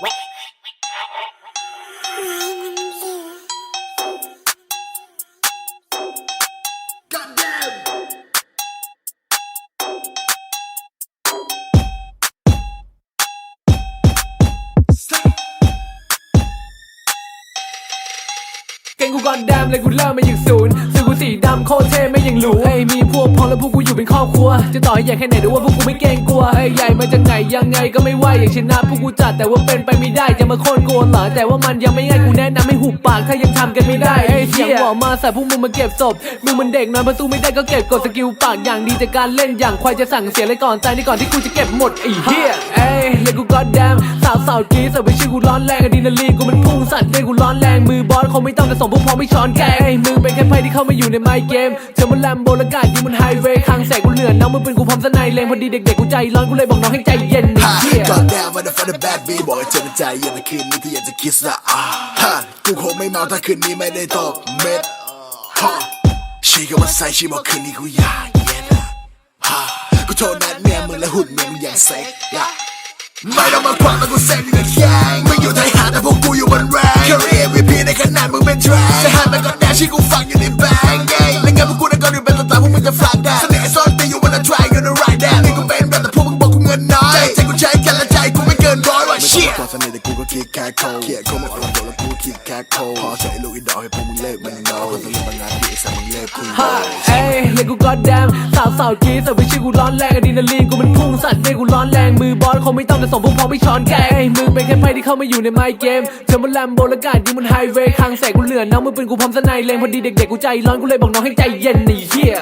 เก่งกูก่อนแดมเลยกูเริ่มมาอย่างศูนย์สื่อกูสีดำโคตรเท่ไม่ยังหรูเอ้ยมีพวกพ้อแล้วพวกกูอยู่เป็นครอบครัว จะต่อให้ใหญ่แค่ไหนดูว่าพวกกูไม่เกรงกลัวเอ้ยใหญ่มาจากไหนยังไงก็ไม่ไหวอย่างชนะพวกกูจัดแต่ว่าเป็นไปไม่ได้จะมาโค่นโกนเหรอแต่ว่ามันยังไม่ง่ายกูแนะนำให้หุบปากถ้ายังทำกันไม่ได้เอ้ยเสียงบอกมาใส่พวกมึงมาเก็บศพมึงมันเด็กนอนประตูไม่ได้ก็เก็บกดสกิลปากอย่างดีแต่การเล่นอย่างควายจะสั่งเสียเลยก่อนใจนี่ก่อนที่กูจะเก็บหมดไอ้เหี้ยเอ้ยเลยกูก็แดมสาวสาวกรีดแต่ไม่ชื่อกูร้อนแรงอะดรีนาลีนกูมันพุ่งสั่นเด้กูร้อนแรงมือบอสคงไม่ต้องแต่ส่งพวกพ้องไม่ช้อนแกงเอ้ยมึงเป็นแค่ไพ่ที่เข้ามาอยู่ในไมค์เกมเธอมันแลมโบและกาดยิงมันไฮเวย์คางแสกกูเหลือนน้องมึงเป็นกูพร้อมสนายเลงพอดีเด็กๆกูใจร้อนกูเลยบอกน้องให้ใจเย็นไอ้ฮะเหี้ยก่อนแดงวันนั้นฟันแบดบีบอกให้เธอเป็นใจเย็นในคืนนี้ที่อยากจะคิสละอ่าฮะกูคงไม่เมาถ้าคืนนี้ไม่ได้ตกเม็ดฮะชีก็มาใส่ชีบอกคืนนี้กูอยากเย็นอะฮะกูโทรนัดเมียมึงและหุ่นเมียมึงอย่างเซ็กอะไม่ต้องมาควักแล้วกูเซ็งอยู่ในแข้งมึงอยู่ไทยหาแต่พวกกูอยู่บนแรง Career MVP ในขนาดมึงเป็นแทร็กจะหันไปก่อนแดงชีกูฟังอยู่ใน เสน่ห์แต่กูก็คิดแค่โคเขียโคมาโดนโดนแล้วกูคิดแค่โคพอใช้ลูกอีดอกให้พวกมึงเลิกมันเงาคนต้องเล่นบางงานที่ไอ้สัตว์มึงเลิกคุยฮะเอ้ยเลยกูก็แดมสาวสาวกรีดแต่ไม่ชื่อกูร้อนแรงอะดรีนาลีนกูมันพุ่งสั่นเด้กูร้อนแรงมือบอสคงไม่ต้องแต่ส่งพวกพ้องไม่ช้อนแกงเอ้ยมึงเป็นแค่ไพ่ที่เข้ามาอยู่ในไมค์เกมเธอมันแลมโบและกาดยิงมันไฮเวย์คางแสกกูเหลือนน้องมึงเป็นกูพร้อมสนายเลงพอดีเด็กๆกูใจร้อนกูเลยบอกน้องให้ใจเย็นไอ้เหี้ย